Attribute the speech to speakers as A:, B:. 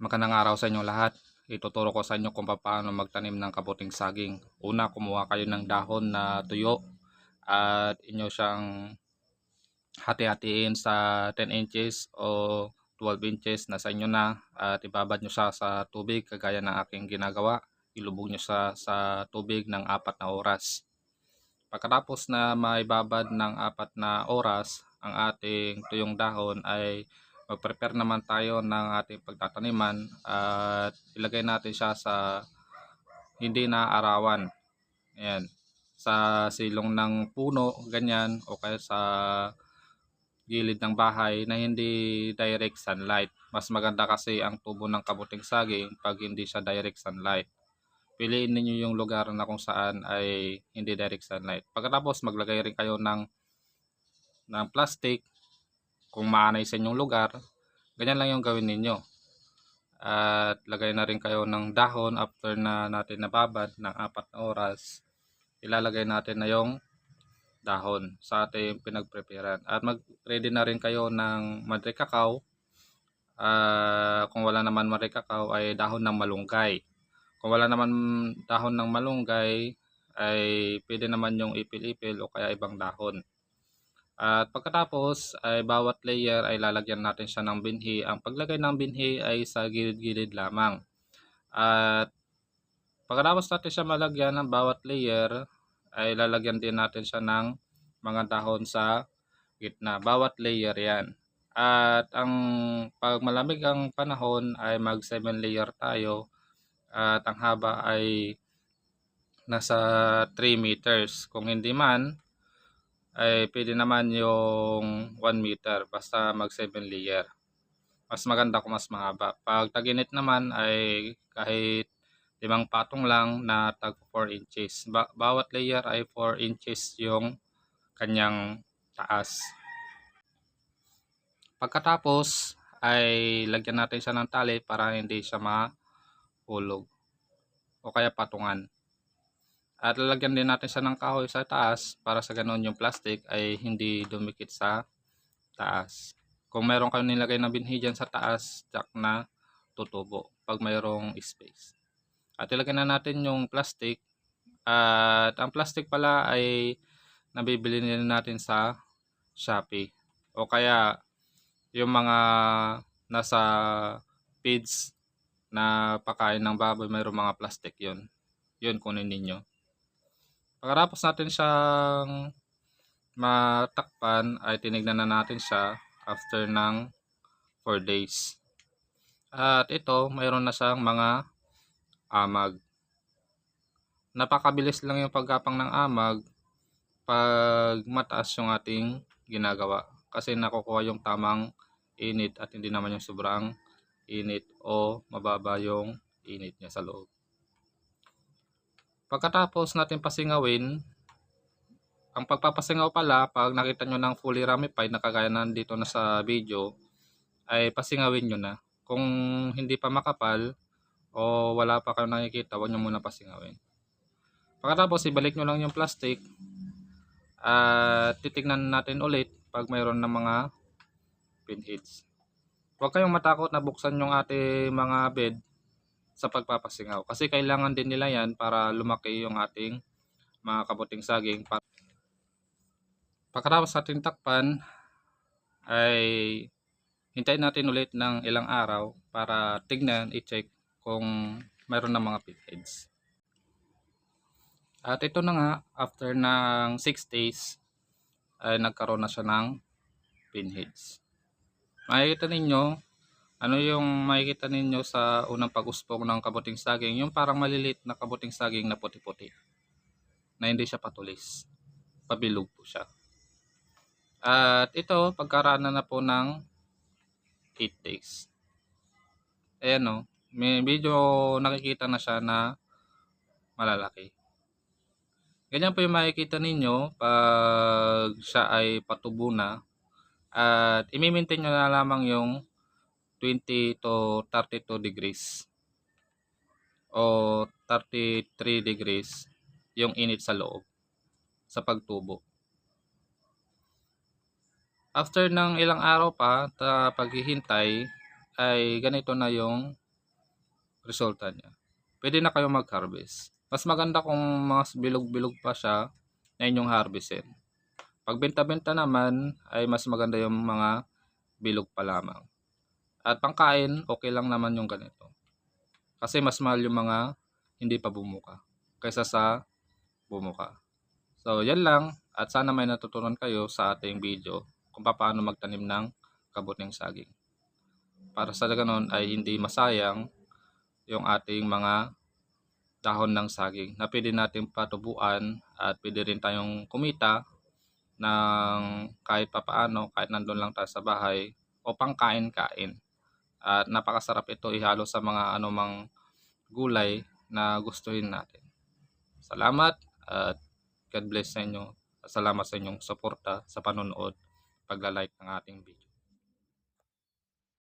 A: Magandang araw sa inyo lahat. Ituturo ko sa inyo kung paano magtanim ng kabuting saging. Una, kumuha kayo ng dahon na tuyo at inyo siyang hati-hatiin sa 10 inches o 12 inches na sa inyo na at ibabad nyo siya sa tubig kagaya ng aking ginagawa. Ilubog nyo siya sa tubig ng apat na oras. Pagkatapos na maibabad ng apat na oras ang ating tuyong dahon ay mag-prepare naman tayo ng ating pagtataniman at ilagay natin siya sa hindi na arawan. Ayan. Sa silong ng puno, ganyan, o kaya sa gilid ng bahay na hindi direct sunlight. Mas maganda kasi ang tubo ng kabuting saging pag hindi siya direct sunlight. Piliin ninyo yung lugar na kung saan ay hindi direct sunlight. Pagkatapos maglagay rin kayo ng ng plastic kung maanay sa inyong lugar, ganyan lang yung gawin ninyo. At lagay na rin kayo ng dahon after na natin nababad ng apat na oras. Ilalagay natin na yung dahon sa ating pinagpreparean. At mag-ready na rin kayo ng madre cacao. Ah, kung wala naman madre cacao ay dahon ng malunggay. Kung wala naman dahon ng malunggay ay pwede naman yung ipil-ipil o kaya ibang dahon. At pagkatapos ay bawat layer ay lalagyan natin siya ng binhi. Ang paglagay ng binhi ay sa gilid-gilid lamang. At pagkatapos natin siya malagyan ng bawat layer ay lalagyan din natin siya ng mga dahon sa gitna. Bawat layer yan. At ang pag malamig ang panahon ay mag 7 layer tayo at ang haba ay nasa 3 meters. Kung hindi man ay pwede naman yung 1 meter basta mag 7 layer. Mas maganda kung mas mahaba. Pag taginit naman ay kahit limang patong lang na tag 4 inches. Ba- bawat layer ay 4 inches yung kanyang taas. Pagkatapos ay lagyan natin siya ng tali para hindi siya mahulog o kaya patungan. At lalagyan din natin siya ng kahoy sa taas para sa ganun yung plastic ay hindi dumikit sa taas. Kung meron kayo nilagay na binhi dyan sa taas, jack na tutubo pag mayroong space. At ilagay na natin yung plastic. At ang plastic pala ay nabibili nila natin sa Shopee. O kaya yung mga nasa feeds na pakain ng baboy, mayroong mga plastic yun. Yun kunin ninyo. Pagkatapos natin siyang matakpan ay tinignan na natin siya after ng 4 days. At ito, mayroon na siyang mga amag. Napakabilis lang yung paggapang ng amag pag mataas yung ating ginagawa. Kasi nakukuha yung tamang init at hindi naman yung sobrang init o mababa yung init niya sa loob. Pagkatapos natin pasingawin, ang pagpapasingaw pala, pag nakita nyo ng fully ramified na kagaya na na sa video, ay pasingawin nyo na. Kung hindi pa makapal o wala pa kayo nakikita, huwag nyo muna pasingawin. Pagkatapos, ibalik nyo lang yung plastic at titignan natin ulit pag mayroon ng mga pinheads. Huwag kayong matakot na buksan yung ating mga bed sa pagpapasingaw. Kasi kailangan din nila yan para lumaki yung ating mga kabuting saging. Pa- Pagkatapos natin takpan, ay hintayin natin ulit ng ilang araw para tignan, i-check kung mayroon na mga pinheads. At ito na nga, after ng 6 days, ay nagkaroon na siya ng pinheads. Makikita ninyo, ano yung makikita ninyo sa unang pag-uspong ng kabuting saging? Yung parang malilit na kabuting saging na puti-puti. Na hindi siya patulis. Pabilog po siya. At ito, pagkaraan na po ng 8 days. Ayan o. May medyo nakikita na siya na malalaki. Ganyan po yung makikita ninyo pag siya ay patubo na. At i-maintain nyo na lamang yung 20 to 32 degrees o 33 degrees yung init sa loob sa pagtubo. After ng ilang araw pa ta paghihintay ay ganito na yung resulta niya. Pwede na kayo mag-harvest. Mas maganda kung mas bilog-bilog pa siya na inyong harvestin. Pag benta-benta naman ay mas maganda yung mga bilog pa lamang. At pangkain, okay lang naman yung ganito. Kasi mas mahal yung mga hindi pa bumuka kaysa sa bumuka. So, yan lang. At sana may natutunan kayo sa ating video kung paano magtanim ng kabuting saging. Para sa ganon ay hindi masayang yung ating mga dahon ng saging na pwede natin patubuan at pwede rin tayong kumita ng kahit papaano, kahit nandun lang tayo sa bahay o pangkain-kain. At napakasarap ito ihalo sa mga anumang gulay na gustuhin natin. Salamat at God bless sa inyo. Salamat sa inyong suporta sa panonood, pagla-like ng ating video.